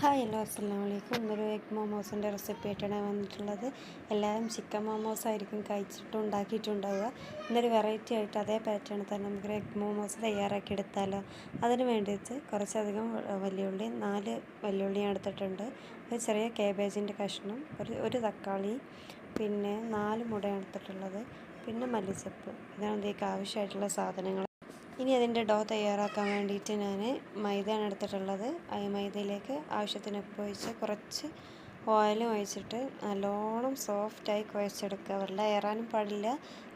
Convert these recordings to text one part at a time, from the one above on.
Hi hello അസ്സാം വലൈക്കും ഇന്നൊരു എഗ് മോമോസിന്റെ റെസിപ്പി ആയിട്ടാണ് വന്നിട്ടുള്ളത്. എല്ലാവരും ചിക്കൻ മോമോസ് ആയിരിക്കും കഴിച്ചിട്ട് ഉണ്ടാക്കിയിട്ടുണ്ടാവുക. ഇന്നൊരു വെറൈറ്റി ആയിട്ട് അതേ പാറ്റേൺ തന്നെ നമുക്ക് എഗ് മോമോസ് തയ്യാറാക്കി എടുത്താലോ? അതിന് വേണ്ടിയിട്ട് കുറച്ചധികം വലിയുള്ളി നാല് വലിയുള്ളി എടുത്തിട്ടുണ്ട്. ഒരു ചെറിയ കേബേജിന്റെ കഷ്ണം ഒരു ഒരു തക്കാളി പിന്നെ നാല് മുടയാണ് എടുത്തിട്ടുള്ളത്. പിന്നെ മല്ലിച്ചപ്പ്. ഇതാണ് ഇതിലേക്ക് ആവശ്യമായിട്ടുള്ള സാധനങ്ങൾ. ഇനി അതിന്റെ ഡോ തയ്യാറാക്കാൻ വേണ്ടിയിട്ട് ഞാൻ മൈദയാണ് എടുത്തിട്ടുള്ളത്. ആ മൈദയിലേക്ക് ആവശ്യത്തിന് ഉപ്പ് ഒഴിച്ച് കുറച്ച് ഓയിലും ഒഴിച്ചിട്ട് നല്ലോണം സോഫ്റ്റായി കുഴച്ചെടുക്കുക. വെള്ളം ഏറാനും പാടില്ല.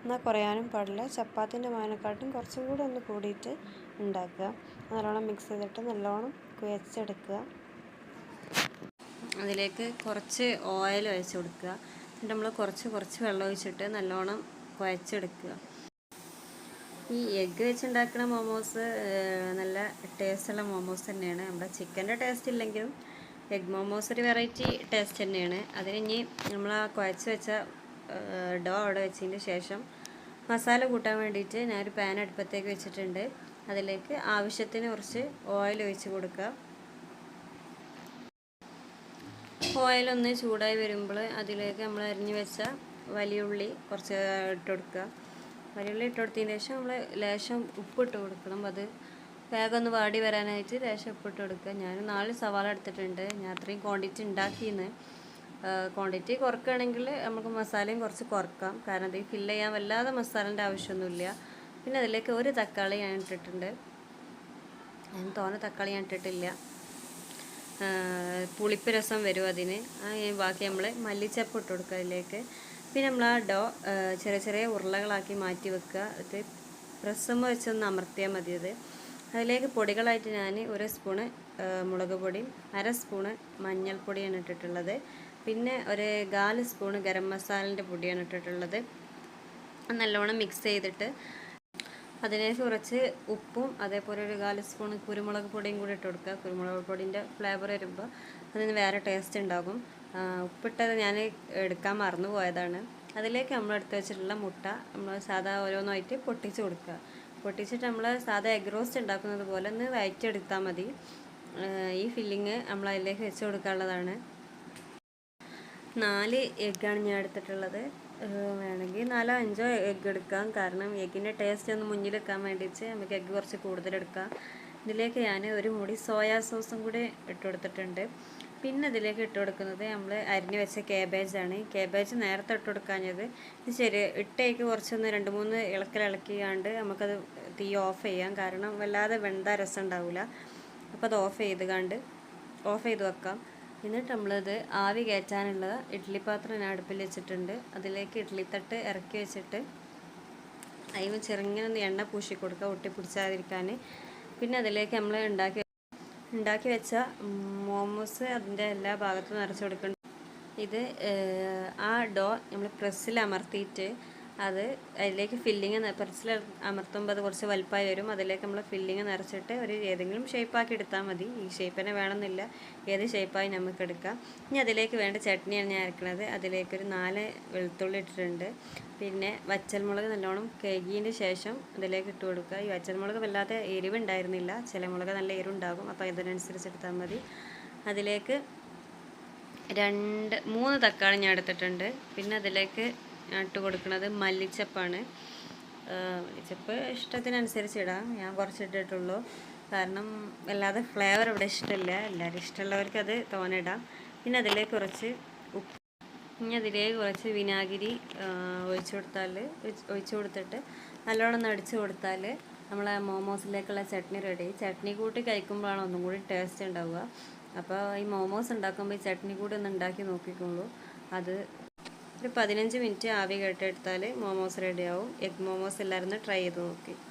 എന്നാൽ കുറയാനും പാടില്ല. ചപ്പാത്തിന്റെ മാനക്കാട്ടും കുറച്ചും കൂടി ഒന്ന് കൂടിയിട്ട് ഉണ്ടാക്കുക. നല്ലോണം മിക്സ് ചെയ്തിട്ട് നല്ലോണം കുഴച്ചെടുക്കുക. അതിലേക്ക് കുറച്ച് ഓയിൽ ഒഴിച്ച് കൊടുക്കുക. എന്നിട്ട് നമ്മൾ കുറച്ച് കുറച്ച് വെള്ളം ഒഴിച്ചിട്ട് നല്ലോണം കുഴച്ചെടുക്കുക. ഈ എഗ്ഗ് വെച്ചുണ്ടാക്കുന്ന മോമോസ് നല്ല ടേസ്റ്റുള്ള മോമോസ് തന്നെയാണ്. നമ്മുടെ ചിക്കന്റെ ടേസ്റ്റ് ഇല്ലെങ്കിലും എഗ് മോമോസ് ഒരു വെറൈറ്റി ടേസ്റ്റ് തന്നെയാണ്. അതിന് നമ്മൾ ആ കുഴച്ച് വെച്ച ഡോ അവിടെ വെച്ചതിന് ശേഷം മസാല കൂട്ടാൻ വേണ്ടിയിട്ട് ഞാനൊരു പാൻ അടുപ്പത്തേക്ക് വെച്ചിട്ടുണ്ട്. അതിലേക്ക് ആവശ്യത്തിന് കുറച്ച് ഓയിൽ ഒഴിച്ച് കൊടുക്കുക. ഓയിലൊന്ന് ചൂടായി വരുമ്പോൾ അതിലേക്ക് നമ്മൾ അരിഞ്ഞു വെച്ച വലിയ ഉള്ളി കുറച്ച് ഇട്ട് കൊടുക്കുക. വലിയുള്ളി ഇട്ട് കൊടുത്തതിന് ശേഷം നമ്മൾ ലേശം ഉപ്പിട്ട് കൊടുക്കണം. അത് വേഗം ഒന്ന് വാടി വരാനായിട്ട് ലേശം ഉപ്പിട്ട് കൊടുക്കുക. ഞാൻ നാല് സവാള എടുത്തിട്ടുണ്ട്. ഞാൻ അത്രയും ക്വാണ്ടിറ്റി ഉണ്ടാക്കിയെന്ന്. ക്വാണ്ടിറ്റി കുറക്കുകയാണെങ്കിൽ നമുക്ക് മസാലയും കുറച്ച് കുറക്കാം. കാരണം അത് ഫില്ല് ചെയ്യാൻ വല്ലാതെ മസാലേന്റെ ആവശ്യമൊന്നുമില്ല. പിന്നെ അതിലേക്ക് ഒരു തക്കാളി ഞാൻ ഇട്ടിട്ടുണ്ട്. ഞാൻ തോനെ തക്കാളി ഞാൻ ഇട്ടിട്ടില്ല. പുളിപ്പ് രസം വരും അതിന്. ബാക്കി നമ്മൾ മല്ലിച്ചപ്പ് ഇട്ട് കൊടുക്കുക അതിലേക്ക്. പിന്നെ നമ്മൾ ആ ഡോ ചെറിയ ചെറിയ ഉരുളകളാക്കി മാറ്റി വെക്കുക. ഇത് പ്രസം വെച്ചൊന്ന് അമർത്തിയാൽ മതി അത്. അതിലേക്ക് പൊടികളായിട്ട് ഞാൻ ഒരു സ്പൂണ് മുളക് പൊടിയും അര സ്പൂണ് മഞ്ഞൾപ്പൊടിയാണ് ഇട്ടിട്ടുള്ളത്. പിന്നെ ഒരു കാൽ സ്പൂണ് ഗരം മസാലന്റെ പൊടിയാണ് ഇട്ടിട്ടുള്ളത്. നല്ലോണം മിക്സ് ചെയ്തിട്ട് അതിലേക്ക് കുറച്ച് ഉപ്പും അതേപോലെ ഒരു കാൽ സ്പൂൺ കുരുമുളക് പൊടിയും കൂടി ഇട്ട് കൊടുക്കുക. കുരുമുളക് പൊടിന്റെ ഫ്ലേവർ വരുമ്പോൾ അതിന് വേറെ ടേസ്റ്റ് ഉണ്ടാകും. ഉപ്പിട്ടത് ഞാൻ എടുക്കാൻ മറന്നു പോയതാണ്. അതിലേക്ക് നമ്മൾ എടുത്ത് വെച്ചിട്ടുള്ള മുട്ട നമ്മൾ സാധാ ഓരോന്നായിട്ട് പൊട്ടിച്ച് കൊടുക്കുക. പൊട്ടിച്ചിട്ട് നമ്മൾ സാധാ എഗ് റോസ്റ്റ് ഉണ്ടാക്കുന്നത് പോലെ ഒന്ന് വയറ്റെടുത്താൽ മതി. ഈ ഫില്ലിങ് നമ്മൾ അതിലേക്ക് വെച്ച് കൊടുക്കാനുള്ളതാണ്. നാല് എഗ്ഗാണ് ഞാൻ എടുത്തിട്ടുള്ളത്. വേണമെങ്കിൽ നാലോ അഞ്ചോ എഗ്ഗ് എടുക്കാം. കാരണം എഗ്ഗിന്റെ ടേസ്റ്റ് ഒന്ന് മുന്നിൽ വെക്കാൻ വേണ്ടിയിട്ട് നമുക്ക് എഗ്ഗ് കുറച്ച് കൂടുതൽ എടുക്കാം. ഇതിലേക്ക് ഞാൻ ഒരു മുടി സോയാ സോസും കൂടി ഇട്ട് കൊടുത്തിട്ടുണ്ട്. പിന്നെ അതിലേക്ക് ഇട്ട് കൊടുക്കുന്നത് നമ്മൾ അരിഞ്ഞു വെച്ച കേബേജാണ് കേബേജ് നേരത്തെ ഇട്ട് കൊടുക്കാഞ്ഞത് ഇത് ശരി ഇട്ടേക്ക് കുറച്ചൊന്ന് രണ്ട് മൂന്ന് ഇളക്കൽ ഇളക്കിയാണ്ട് നമുക്കത് തീ ഓഫ് ചെയ്യാം. കാരണം വല്ലാതെ വെന്ത രസം ഉണ്ടാവില്ല അപ്പോൾ അത് ഓഫ് ചെയ്ത് കണ്ട് ഓഫ് ചെയ്ത് വെക്കാം. എന്നിട്ട് നമ്മളത് ആവി കയറ്റാനുള്ള ഇഡ്ഡലി പാത്രം ഞാൻ അടുപ്പിൽ വെച്ചിട്ടുണ്ട്. അതിലേക്ക് ഇഡ്ഡലി തട്ട് ഇറക്കി വെച്ചിട്ട് അതിന് ചെറുങ്ങനെ ഒന്ന് എണ്ണ പൂശി കൊടുക്കുക ഒട്ടി പിടിച്ചാതിരിക്കാൻ പിന്നെ അതിലേക്ക് നമ്മൾ ഉണ്ടാക്കി ഉണ്ടാക്കി വെച്ച മോമോസ് അതിന്റെ എല്ലാ ഭാഗത്തും നിറച്ച് കൊടുക്കണം ഇത് ആ ഡോ നമ്മൾ പ്രസ്സിൽ അമർത്തിയിട്ട് അത് അതിലേക്ക് ഫില്ലിങ് പെൻസിൽ അമർത്തുമ്പോൾ അത് കുറച്ച് വലുപ്പമായി വരും. അതിലേക്ക് നമ്മൾ ഫില്ലിങ് നിറച്ചിട്ട് ഒരു ഏതെങ്കിലും ഷേപ്പാക്കി എടുത്താൽ മതി. ഈ ഷേപ്പ് തന്നെ വേണമെന്നില്ല ഏത് ഷേപ്പായി നമുക്ക് എടുക്കാം. ഇനി അതിലേക്ക് വേണ്ട ചട്നിയാണ് ഞാൻ അരക്കണത്. അതിലേക്കൊരു നാല് വെളുത്തുള്ളി ഇട്ടിട്ടുണ്ട്. പിന്നെ വച്ചൽമുളക് നല്ലോണം കേകിയതിന് ശേഷം അതിലേക്ക് ഇട്ട് കൊടുക്കുക. ഈ വച്ചൽമുളക് വല്ലാതെ എരിവുണ്ടായിരുന്നില്ല. ചില മുളക് നല്ല എരിവുണ്ടാകും. അപ്പോൾ ഇതിനനുസരിച്ച് എടുത്താൽ മതി. അതിലേക്ക് രണ്ട് മൂന്ന് തക്കാളി ഞാൻ എടുത്തിട്ടുണ്ട്. പിന്നെ അതിലേക്ക് ഇട്ട് കൊടുക്കുന്നത് മല്ലിച്ചപ്പാണ്. മല്ലിച്ചപ്പ് ഇഷ്ടത്തിനനുസരിച്ച് ഇടാം ഞാൻ കുറച്ച് ഇട്ടിട്ടുള്ളൂ കാരണം വല്ലാതെ ഫ്ലേവർ ഇവിടെ ഇഷ്ടമില്ല എല്ലാവരും ഇഷ്ടമുള്ളവർക്ക് അത് തോന്നിടാം. പിന്നെ അതിലേക്ക് കുറച്ച് ഉപ്പ്. ഇനി അതിലേക്ക് കുറച്ച് വിനാഗിരി ഒഴിച്ചു കൊടുത്താൽ ഒഴിച്ചു കൊടുത്തിട്ട് നല്ലോണം അടിച്ചു കൊടുത്താൽ നമ്മളെ മോമോസിലേക്കുള്ള ചട്നി റെഡി ചട്നി കൂട്ടി കഴിക്കുമ്പോഴാണ് ഒന്നും കൂടി ടേസ്റ്റ് ഉണ്ടാവുക. അപ്പോൾ ഈ മോമോസ് ഉണ്ടാക്കുമ്പോൾ ഈ ചട്നി കൂടി ഒന്ന് ഉണ്ടാക്കി നോക്കിക്കോളൂ. അത് ഒരു പതിനഞ്ച് മിനിറ്റ് ആവി കേട്ടെടുത്താൽ മോമോസ് റെഡിയാവും എഗ് മോമോസ് എല്ലാവരും ട്രൈ ചെയ്ത് നോക്കി.